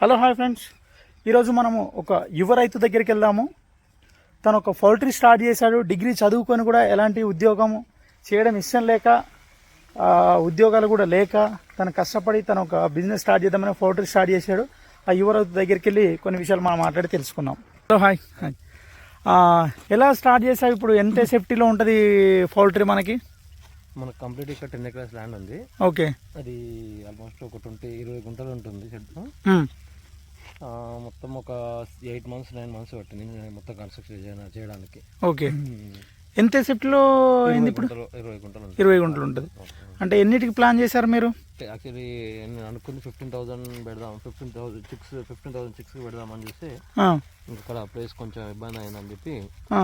Hello hi friends. ఈరోజు మనము ఒక యువ రైతు దగ్గరికి వెళ్దాము. తను ఒక పౌల్ట్రీ స్టార్ట్ చేశాడు డిగ్రీ చదువుకొని కూడా ఎలాంటి ఉద్యోగము చేయడం ఇష్టం లేక ఉద్యోగాలు కూడా లేక తను కష్టపడి తను ఒక బిజినెస్ స్టార్ట్ చేద్దామని పౌల్ట్రీ స్టార్ట్ చేశాడు. ఆ యువ రైతు దగ్గరికి వెళ్ళి కొన్ని విషయాలు మనం మాట్లాడి తెలుసుకుందాం. Hello hi. హాయ్. ఎలా స్టార్ట్ చేసావు ఇప్పుడు ఎంత సేఫ్టీలో ఉంటుంది పౌల్ట్రీ మనకి? మనకు కంప్లీట్ ఇక్కడ టెన్ ఎకర్స్ ల్యాండ్ ఉంది. ఓకే. అది ఆల్మోస్ట్ ఒక ట్వంటీ ఇరవై గుంటలు ఉంటుంది ఉమ్, మొత్తం ఒక ఎయిట్ మంత్స్ నైన్ మంత్స్ పట్టింది మొత్తం కన్స్ట్రక్షన్ చేయ- చేయడానికి. ఓకే. ఎంత సేఫ్టీలో అయింది ఇప్పుడు? ఇరవై గుంటలు ఇరవై గుంటలు ఉంటుంది. అంటే ఎన్నిటికి ప్లాన్ చేశారు మీరు? యాక్చువల్లీ నేను అనుకుంది ఫిఫ్టీన్ థౌసండ్ పెడదాం fifteen thousand chicks fifteen thousand chicks పెడదామని చూస్తే ఆ, ఇక్కడ ప్లేస్ కొంచెం ఇబ్బంది అయిందని చెప్పి ఆ.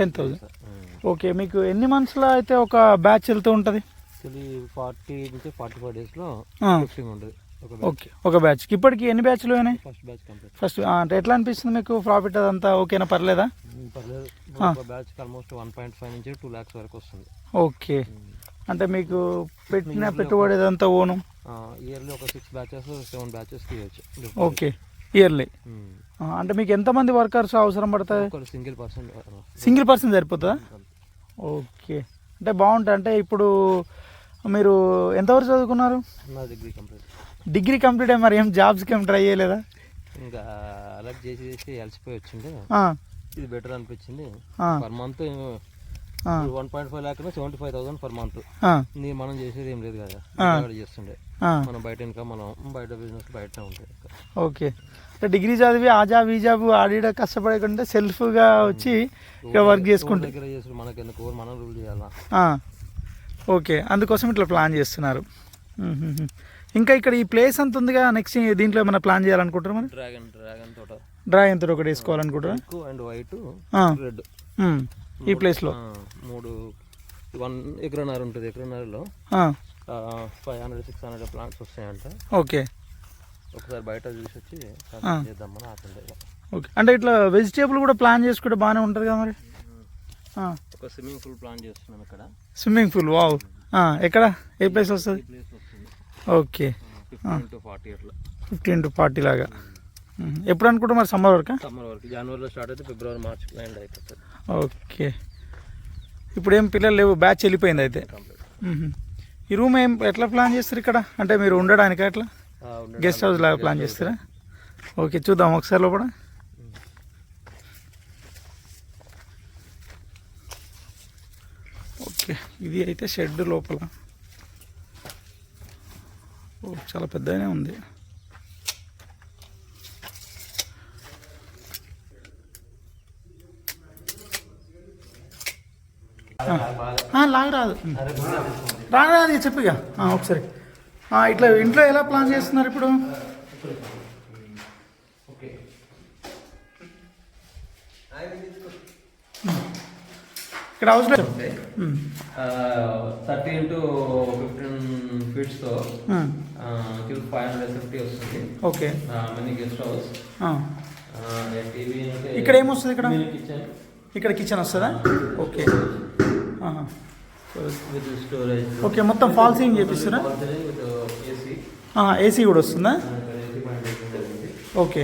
Ten thousand 10,000. ఓకే మీకు ఎన్ని మంత్స్లో అయితే ఒక బ్యాచ్ వెళ్తూ ఉంటుంది? ఫార్టీ నుంచి ఫార్టీ ఫైవ్ డేస్లో ఫిఫ్టీన్ ఉంటుంది. ఓకే ఒక బ్యాచ్కి ఇప్పటికి ఎన్ని బ్యాచ్లు అయినాయి? ఫస్ట్ బ్యాచ్ కంప్లీట్ ఫస్ట్ అంటే ఎట్లా అనిపిస్తుంది మీకు ప్రాఫిట్ అదంతా? ఓకేనా పర్లేదా? పర్లేదు. ఒక బ్యాచ్కి ఆల్మోస్ట్ వన్ పాయింట్ ఫైవ్ నుంచి టూ ల్యాక్స్ వరకు వస్తుంది. ఓకే అంటే మీకు పెట్టిన పెట్టుబడి అదంతా ఓను? ఇయర్లీ ఒక సిక్స్ బ్యాచెస్ సెవెన్ బ్యాచెస్ తీయచ్చు. ఓకే ఇయర్లీ అంటే మీకు ఎంతమంది వర్కర్స్ అవసరం పడుతుంది సింగిల్ పర్సన్ సింగిల్ పర్సన్ సరిపోతుందా? ఓకే. అంటే బాగుంటుంది అంటే ఇప్పుడు మీరు ఎంతవరకు చదువుకున్నారు? Degree complete. డిగ్రీ కంప్లీట్ అయ్యి మరి ఏం జాబ్స్కి ఏం ట్రై చేయలేదా? ఇంకా అలర్ట్ చేసి చేసి అలసిపోయి వచ్చిండే ఆ, ఇది బెటర్ అనిపించింది. Per month one point five lakh seventy five thousand per month ఆ, నీ మనం చేసేది ఏం లేదు కదా. చేస్తుండే. మనం బయట ఇంకా మనం బయట బిజినెస్ బయటనే ఉంటాయి ఓకే. అంటే డిగ్రీ చదివి ఆ జాబ్ ఈ జాబ్ ఆడిడ కష్టపడకుండా సెల్ఫ్గా వచ్చి ఇక్కడ వర్క్ చేసుకుంటే. దగ్గర చేసి మనకి ఎందుకు? మనం రూల్ చేయాలా? ఆ, ఓకే. అందుకోసం ఇట్లా ప్లాన్ చేస్తున్నారు. ఇంకా ఇక్కడ ఈ ప్లేస్ అంత ఉందిగా నెక్స్ట్ దీంట్లో ఏమైనా ప్లాన్ చేయాలనుకుంటారు మరి? డ్రాగన్ డ్రాగన్ తోట. డ్రా ఎంత ఒకటి వేసుకోవాలనుకుంటారా అండ్ వైట్ రెడ్. ఈ ప్లేస్లో మూడు వన్ ఎకరన్నర ఉంటుంది ఎకరన్నరలో. Five hundred six hundred plants వస్తాయంట. ఓకే. ఒకసారి బయట చూసి వచ్చి. చేద్దామని ఆకుండే ఓకే. అంటే ఇట్లా వెజిటేబుల్ కూడా ప్లాన్ చేసుకుంటే బాగానే ఉంటుంది కదా మరి? ఆ, ఒక స్విమ్మింగ్ పూల్ ప్లాన్ చేస్తున్నాం ఇక్కడ. స్విమ్మింగ్ పూల్ వావ్ ఆ, ఎక్కడ? ఏ ప్లేస్ వస్తుంది? ప్లేస్ వస్తుంది. ఓకే. ఫిఫ్టీన్ టు ఫార్టీ అట్లా. ఫిఫ్టీన్ టు ఫార్టీ లాగా. ఎప్పుడు అనుకుంటా మరి సమ్మర్ వరకా? సమ్మర్ వరకు. జనవరిలో స్టార్ట్ అయితే ఫిబ్రవరి మార్చ్ ఎండ్ అయిపోతుంది. ఓకే. ఇప్పుడు ఏం పిల్లలు లేవు బ్యాచ్ వెళ్ళిపోయింది అయితే. ఈ రూమ్ ఏం ఎట్లా ప్లాన్ చేస్తారు ఇక్కడ? అంటే మీరు ఉండడానికి ఎట్లా? గెస్ట్ హౌస్ లాగా ప్లాన్ చేస్తారా? ఓకే చూద్దాం ఒకసారి లోపల. ఓకే ఇది అయితే షెడ్ లోపల. ఓ చాలా పెద్దగానే ఉంది. లాగు రాదు రాదు రాదు చెప్పు ఇక. ఒకసారి. ఇట్లా ఇంట్లో ఎలా ప్లాన్ చేస్తున్నారు ఇప్పుడు? ఇక్కడ హౌస్ థర్టీ ఇంటూ ఫిఫ్టీన్ ఫీట్స్తో ఉమ్, ఫైవ్ హండ్రెడ్ ఫిఫ్టీ వస్తుంది. Okay. Mini guest house TV ఇక్కడ ఏమొస్తుంది ఇక్కడ? కిచెన్ ఇక్కడ కిచెన్ వస్తుందా? ఓకే. విత్ స్టోరేజ్ ఓకే మొత్తం ఫాల్ సీలింగ్ చేపిస్తారా ఏసీ ఏసీ కూడా వస్తుందా? Okay.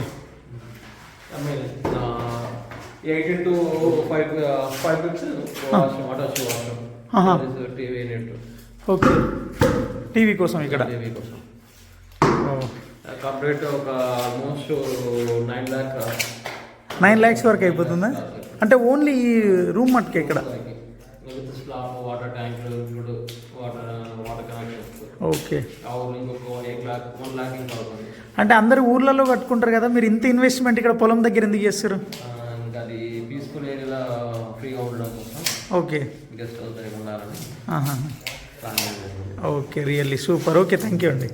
Eight into five five fix washroom attach ఆహా. Washroom TV net okay. TV కోసం ఇక్కడ? టీవీ కోసం. కంప్లీట్ ఒక almost nine lakh nine lakhs వరకు అయిపోతుందా? అంటే ఓన్లీ ఈ రూమ్ మట్టుకే ఇక్కడ స్లాబ్ వాటర్ ట్యాంకులు ఇప్పుడు వాటర్ వాటర్ కనెక్షన్ ఓకే. ఇంకొక ఎయిట్ ల్యాక్ వన్ ల్యాక్ ఇంకా అవుతుంది అంటే అందరు ఊర్లలో కట్టుకుంటారు కదా మీరు ఇంత ఇన్వెస్ట్మెంట్ ఇక్కడ పొలం దగ్గర ఎందుకు చేస్తారు? ఇంకా అది పీస్ఫుల్ ఏరియాలో ఫ్రీగా ఉండడం కోసం. ఓకే. గెస్ట్ హౌస్ దగ్గర ఉండాలని okay really super okay thank you అండి.